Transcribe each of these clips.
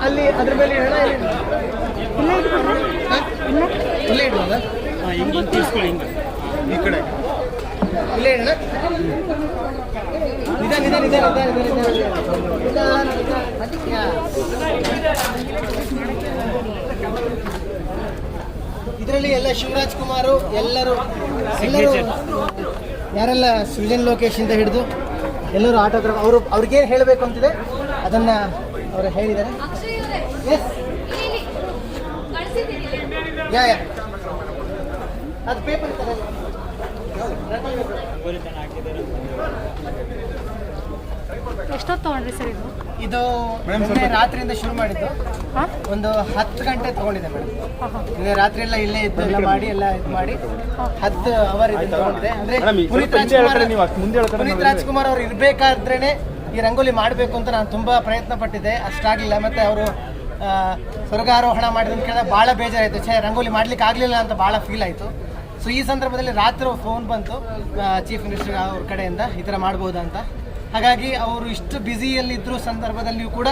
ಅಲ್ಲಿ ಅದ್ರ ಮೇಲೆ ಇಡೋಣ ಇಲ್ಲೇ ಇಡೋಣ ಈ ಕಡೆ. ಇಲ್ಲೇ ಇಡೋಣ ನಿಧಾನ ನಿಧಾನ ನಿಧಾನ ಇದರಲ್ಲಿ ಎಲ್ಲ ಶಿವರಾಜ್ ಕುಮಾರು ಎಲ್ಲರೂ ಎಲ್ಲರೂ ಯಾರೆಲ್ಲ ಸೃಜನ್ ಲೋಕೇಶ್ ಹಿಡಿದು ಎಲ್ಲರೂ ಆಟೋಗ್ರಾಫ್ ಅವರು ಅವ್ರಿಗೇನು ಹೇಳಬೇಕು ಅಂತಿದೆ ಅದನ್ನು ಅವರು ಹೇಳಿದ್ದಾರೆ ಯಾ ಯಾ ಅದು ಪೇಪರ್ ಎಷ್ಟೊತ್ತು ತಗೊಂಡ್ರಿ ಸರ್ ಇದು? ಇದು ನಿನ್ನೆ ರಾತ್ರಿಯಿಂದ ಶುರು ಮಾಡಿದ್ದು. ಒಂದು ಹತ್ತು ಗಂಟೆ ತಗೊಂಡಿದೆ ಮೇಡಮ್ ನಿನ್ನೆ ರಾತ್ರಿ ಎಲ್ಲ ಇಲ್ಲೇ ಇದ್ದು ಎಲ್ಲ ಮಾಡಿ ಎಲ್ಲ ಇದು ಮಾಡಿ. ಹತ್ತು ಅವರ್ ಇದು ತಗೊಂಡಿದೆ ಅಂದ್ರೆ ಪುನೀತ್ ರಾಜ್ಕುಮಾರ್ ಪುನೀತ್ ರಾಜ್ಕುಮಾರ್ ಅವ್ರು ಇರ್ಬೇಕಾದ್ರೇನೆ ಈ ರಂಗೋಲಿ ಮಾಡಬೇಕು ಅಂತ ನಾನು ತುಂಬ ಪ್ರಯತ್ನ ಪಟ್ಟಿದ್ದೆ. ಅಷ್ಟಾಗಲಿಲ್ಲ. ಮತ್ತು ಅವರು ಸ್ವರ್ಗಾರೋಹಣ ಮಾಡಿದಂತ ಕೇಳಿದಾಗ ಭಾಳ ಬೇಜಾರಾಯಿತು. ಛೇ, ರಂಗೋಲಿ ಮಾಡ್ಲಿಕ್ಕೆ ಆಗಲಿಲ್ಲ ಅಂತ ಭಾಳ ಫೀಲ್ ಆಯಿತು. ಸೊ ಈ ಸಂದರ್ಭದಲ್ಲಿ ರಾತ್ರಿ ಫೋನ್ ಬಂತು ಚೀಫ್ ಮಿನಿಸ್ಟರ್ ಅವ್ರ ಕಡೆಯಿಂದ ಈ ಥರ ಮಾಡ್ಬೋದಾ ಅಂತ. ಹಾಗಾಗಿ ಅವರು ಇಷ್ಟು ಬ್ಯುಸಿಯಲ್ಲಿದ್ದರು ಸಂದರ್ಭದಲ್ಲಿಯೂ ಕೂಡ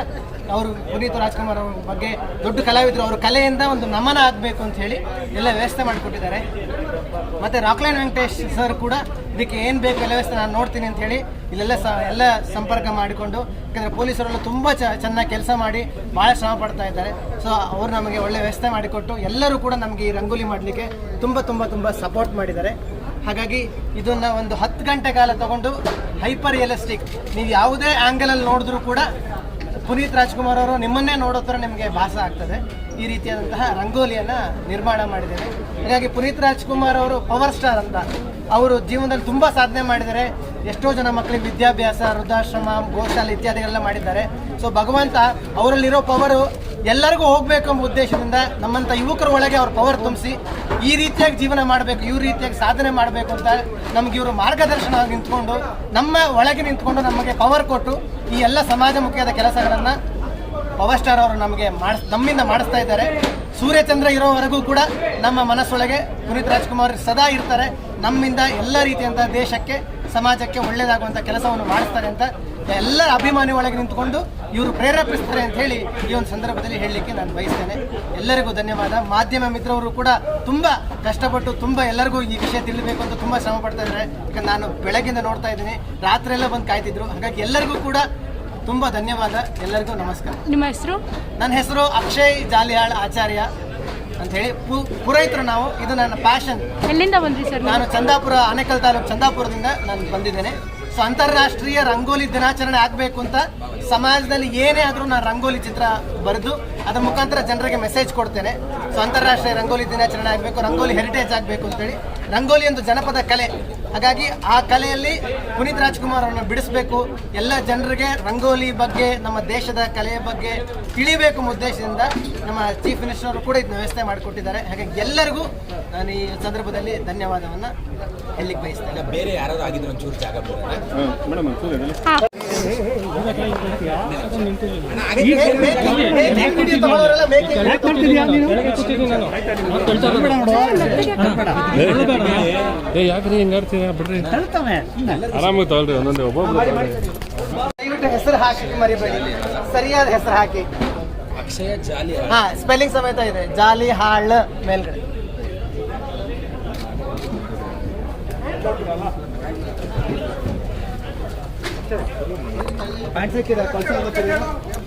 ಅವರು ಪುನೀತ್ ರಾಜ್ಕುಮಾರ್ ಅವ್ರ ಬಗ್ಗೆ ದೊಡ್ಡ ಕಲಾವಿದರು. ಅವರು ಕಲೆಯಿಂದ ಒಂದು ನಮನ ಆಗಬೇಕು ಅಂತ ಹೇಳಿ ಎಲ್ಲ ವ್ಯವಸ್ಥೆ ಮಾಡಿಕೊಟ್ಟಿದ್ದಾರೆ. ಮತ್ತು ರಾಕ್ಲೈನ್ ವೆಂಕಟೇಶ್ ಸರ್ ಕೂಡ ಇದಕ್ಕೆ ಏನು ಬೇಕು ಎಲ್ಲ ವ್ಯವಸ್ಥೆ ನಾನು ನೋಡ್ತೀನಿ ಅಂತ ಹೇಳಿ ಇಲ್ಲೆಲ್ಲ ಸ, ಎಲ್ಲ ಸಂಪರ್ಕ ಮಾಡಿಕೊಂಡು, ಯಾಕಂದರೆ ಪೊಲೀಸರೆಲ್ಲ ತುಂಬ ಚ, ಚೆನ್ನಾಗಿ ಕೆಲಸ ಮಾಡಿ ಭಾಳ ಶ್ರಮ ಪಡ್ತಾ ಇದ್ದಾರೆ. ಸೊ ಅವರು ನಮಗೆ ಒಳ್ಳೆ ವ್ಯವಸ್ಥೆ ಮಾಡಿಕೊಟ್ಟು ಎಲ್ಲರೂ ಕೂಡ ನಮಗೆ ಈ ರಂಗೋಲಿ ಮಾಡಲಿಕ್ಕೆ ತುಂಬ ತುಂಬ ತುಂಬ ಸಪೋರ್ಟ್ ಮಾಡಿದ್ದಾರೆ. ಹಾಗಾಗಿ ಇದನ್ನ ಒಂದು ಹತ್ತು ಗಂಟೆ ಕಾಲ ತಗೊಂಡು ಹೈಪರ್ ರಿಯಲಿಸ್ಟಿಕ್. ನೀವು ಯಾವುದೇ ಆ್ಯಂಗಲಲ್ಲಿ ನೋಡಿದ್ರೂ ಕೂಡ ಪುನೀತ್ ರಾಜ್ಕುಮಾರ್ ಅವರು ನಿಮ್ಮನ್ನೇ ನೋಡೋ ನಿಮಗೆ ಭಾಸ ಆಗ್ತದೆ. ಈ ರೀತಿಯಾದಂತಹ ರಂಗೋಲಿಯನ್ನು ನಿರ್ಮಾಣ ಮಾಡಿದ್ದೇನೆ ಹಾಗಾಗಿ ಪುನೀತ್ ರಾಜ್ಕುಮಾರ್ ಅವರು ಪವರ್ ಸ್ಟಾರ್ ಅಂತ ಅವರು ಜೀವನದಲ್ಲಿ ತುಂಬ ಸಾಧನೆ ಮಾಡಿದ್ದಾರೆ. ಎಷ್ಟೋ ಜನ ಮಕ್ಕಳಿಗೆ ವಿದ್ಯಾಭ್ಯಾಸ, ವೃದ್ಧಾಶ್ರಮ, ಗೋಶಾಲೆ ಇತ್ಯಾದಿಗಳೆಲ್ಲ ಮಾಡಿದ್ದಾರೆ. ಸೊ ಭಗವಂತ ಅವರಲ್ಲಿರೋ ಪವರು ಎಲ್ಲರಿಗೂ ಹೋಗಬೇಕು ಎಂಬ ಉದ್ದೇಶದಿಂದ ನಮ್ಮಂಥ ಯುವಕರ ಒಳಗೆ ಅವ್ರ ಪವರ್ ತುಂಬಿಸಿ ಈ ರೀತಿಯಾಗಿ ಜೀವನ ಮಾಡಬೇಕು, ಇವ್ರ ರೀತಿಯಾಗಿ ಸಾಧನೆ ಮಾಡಬೇಕು ಅಂತ ನಮ್ಗೆ ಇವರು ಮಾರ್ಗದರ್ಶನ ನಿಂತ್ಕೊಂಡು ನಮ್ಮ ಒಳಗೆ ನಿಂತ್ಕೊಂಡು ನಮಗೆ ಪವರ್ ಕೊಟ್ಟು ಈ ಎಲ್ಲ ಸಮಾಜಮುಖಿಯಾದ ಕೆಲಸಗಳನ್ನು ಪವರ್ ಸ್ಟಾರ್ ಅವರು ನಮಗೆ ಮಾಡಿಸ್, ನಮ್ಮಿಂದ ಮಾಡಿಸ್ತಾ ಇದ್ದಾರೆ. ಸೂರ್ಯಚಂದ್ರ ಇರೋವರೆಗೂ ಕೂಡ ನಮ್ಮ ಮನಸ್ಸೊಳಗೆ ಪುನೀತ್ ರಾಜ್ಕುಮಾರ್ ಸದಾ ಇರ್ತಾರೆ. ನಮ್ಮಿಂದ ಎಲ್ಲ ರೀತಿಯಂಥ ದೇಶಕ್ಕೆ, ಸಮಾಜಕ್ಕೆ ಒಳ್ಳೆಯದಾಗುವಂಥ ಕೆಲಸವನ್ನು ಮಾಡಿಸ್ತಾರೆ ಅಂತ ಎಲ್ಲ ಅಭಿಮಾನಿ ಒಳಗೆ ನಿಂತ್ಕೊಂಡು ಇವರು ಪ್ರೇರೇಪಿಸ್ತಾರೆ ಅಂತ ಹೇಳಿ ಈ ಒಂದು ಸಂದರ್ಭದಲ್ಲಿ ಹೇಳಲಿಕ್ಕೆ ನಾನು ಬಯಸ್ತೇನೆ. ಎಲ್ಲರಿಗೂ ಧನ್ಯವಾದ. ಮಾಧ್ಯಮ ಮಿತ್ರವರು ಕೂಡ ತುಂಬ ಕಷ್ಟಪಟ್ಟು ತುಂಬ ಎಲ್ಲರಿಗೂ ಈ ವಿಷಯ ತಿಳಿಬೇಕು ಅಂತ ತುಂಬ ಶ್ರಮ ಪಡ್ತಾ ಇದ್ದಾರೆ. ಯಾಕಂದ್ರೆ ನಾನು ಬೆಳಗ್ಗಿಂದ ನೋಡ್ತಾ ಇದ್ದೀನಿ. ರಾತ್ರಿ ಎಲ್ಲ ಬಂದು ಕಾಯ್ತಿದ್ರು. ಹಾಗಾಗಿ ಎಲ್ಲರಿಗೂ ಕೂಡ ತುಂಬ ಧನ್ಯವಾದ. ಎಲ್ಲರಿಗೂ ನಮಸ್ಕಾರ. ನಿಮ್ಮ ಹೆಸರು? ನನ್ನ ಹೆಸರು ಅಕ್ಷಯ್ ಜಾಲಿಯಾಳ್ ಆಚಾರ್ಯ ಅಂತ ಹೇಳಿ ಪುರೋಹಿತರು ನಾವು. ಇದು ನನ್ನ ಪ್ಯಾಷನ್ ಎಲ್ಲಿಂದ ಬಂದ್ರಿ ಸರ್ ನಾನು ಚಂದಾಪುರ ಆನೇಕಲ್ ತಾಲೂಕು ಚಂದಾಪುರದಿಂದ ನಾನು ಬಂದಿದ್ದೇನೆ. ಸೊ ಅಂತಾರಾಷ್ಟ್ರೀಯ ರಂಗೋಲಿ ದಿನಾಚರಣೆ ಆಗಬೇಕು ಅಂತ ಸಮಾಜದಲ್ಲಿ ಏನೇ ಆದರೂ ನಾನು ರಂಗೋಲಿ ಚಿತ್ರ ಬರೆದು ಅದರ ಮುಖಾಂತರ ಜನರಿಗೆ ಮೆಸೇಜ್ ಕೊಡ್ತೇನೆ. ಸೊ ಅಂತಾರಾಷ್ಟ್ರೀಯ ರಂಗೋಲಿ ದಿನಾಚರಣೆ ಆಗಬೇಕು ರಂಗೋಲಿ ಹೆರಿಟೇಜ್ ಆಗಬೇಕು ಅಂತೇಳಿ ರಂಗೋಲಿ ಒಂದು ಜನಪದ ಕಲೆ. ಹಾಗಾಗಿ ಆ ಕಲೆಯಲ್ಲಿ ಪುನೀತ್ ರಾಜ್ಕುಮಾರ್ ಅವರನ್ನು ಬಿಡಿಸಬೇಕು. ಎಲ್ಲ ಜನರಿಗೆ ರಂಗೋಲಿ ಬಗ್ಗೆ ನಮ್ಮ ದೇಶದ ಕಲೆಯ ಬಗ್ಗೆ ತಿಳಿಬೇಕು ಉದ್ದೇಶದಿಂದ ನಮ್ಮ ಚೀಫ್ ಮಿನಿಸ್ಟರ್ ಅವರು ಕೂಡ ಇದನ್ನ ವ್ಯವಸ್ಥೆ ಮಾಡಿಕೊಟ್ಟಿದ್ದಾರೆ. ಹಾಗಾಗಿ ಎಲ್ಲರಿಗೂ ನಾನು ಈ ಸಂದರ್ಭದಲ್ಲಿ ಧನ್ಯವಾದವನ್ನು ಹೇಳಿಕ್ಕೆ ಬಯಸ್ತೇನೆ. ಬೇರೆ ಯಾರಾದರೂ ಆಗಿದ್ರು ಒಂಚೂರು ಜಾಗ ಯಾಕ್ರಿ ಹಿಂಗೆ ಆಡ್ತೀರ ಬಿಡ್ರಿ ಆರಾಮಾಗಿ ತಗೊಳ್ರಿ ಒಂದೊಂದೇ ಒಬ್ಬೊಬ್ರು ಹೆಸರು ಹಾಕಿ ಮರಿಬೇಡಿ ಸರಿಯಾದ ಹೆಸರು ಹಾಕಿ ಅಕ್ಷಯ ಜಾಲಿ ಹಾ ಸ್ಪೆಲ್ಲಿಂಗ್ ಸಮೇತ ಇದೆ ಜಾಲಿ ಹಾಳ್ ಮೇಲ್ಗಡೆ पैंट से कौन सा